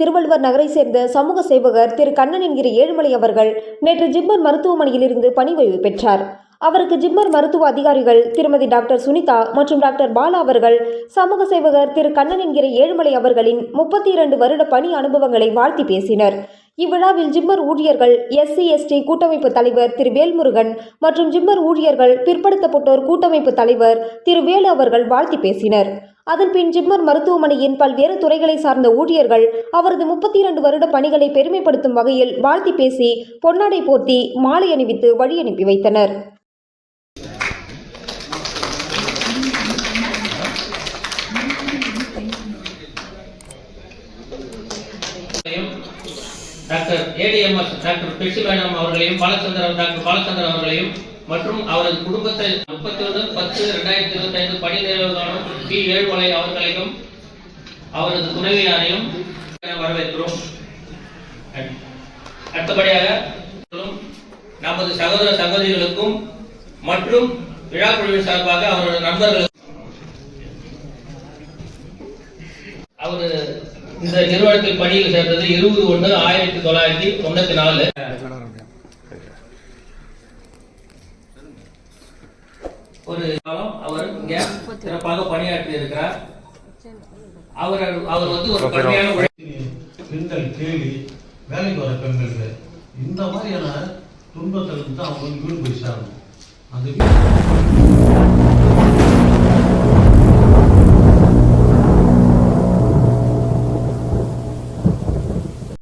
திருவள்ளுவர் நகரை சேர்ந்த சமூக சேவகர் திரு கண்ணன் என்கிற ஏழுமலை அவர்கள் நேற்று ஜிப்மர் மருத்துவமனையிலிருந்து பணி ஓய்வு பெற்றார். அவருக்கு ஜிப்மர் மருத்துவ அதிகாரிகள் திருமதி டாக்டர் சுனிதா மற்றும் டாக்டர் பாலா அவர்கள் சமூக சேவகர் திரு கண்ணன் என்கிற ஏழுமலை அவர்களின் முப்பத்தி இரண்டு வருட பணி அனுபவங்களை வாழ்த்தி பேசினர். இவ்விழாவில் ஜிம்மர் ஊழியர்கள் எஸ்சி எஸ்டி கூட்டமைப்பு தலைவர் திரு வேல்முருகன் மற்றும் ஜிம்மர் ஊழியர்கள் பிற்படுத்தப்பட்டோர் கூட்டமைப்பு தலைவர் திரு வேலு அவர்கள் வாழ்த்தி பேசினர். அதன்பின் ஜிம்மர் மருத்துவமனையின் பல்வேறு துறைகளை சார்ந்த ஊழியர்கள் அவரது முப்பத்தி இரண்டு வருட பணிகளை பெருமைப்படுத்தும் வகையில் வாழ்த்தி பேசி பொன்னாடை போர்த்தி மாலை அணிவித்து வழி அனுப்பி வைத்தனர். டாக்டர் ஏடிஎம்எஸ் டாக்டர் பெட்சி அவர்களையும் பாலச்சந்திரன் டாக்டர் பாலச்சந்திரன் அவர்களையும் மற்றும் அவரது குடும்பத்தை முப்பத்தி ஒன்று பத்து ரெண்டாயிரத்தி இருபத்தி ஐந்து பணி நிறைவுகாணும் பி ஏழுமலை அவர்களையும் அவரது துணைவியாரையும் வரவேற்கிறோம். அடுத்தபடியாக நமது சகோதர சகோதரிகளுக்கும் மற்றும் விழா குழுவின் சார்பாக அவரது நண்பர்களுக்கும் அவரது இந்த நிறுவனத்தில் பணியில் சேர்ந்தது இருபது ஒன்று ஆயிரத்தி தொள்ளாயிரத்தி தொண்ணூத்தி நாலு. ஒரு காலம் அவர் இங்க சிறப்பாக பணியாற்றி இருக்கிறார். அவர் அவர் வந்து ஒரு கடுமையான பெண்கள் கேள்வி வேலைக்கு வர பெண்களுக்கு இந்த மாதிரியான துன்பத்திலிருந்து தான் அவங்க வீடு போய் சேரணும். வீடு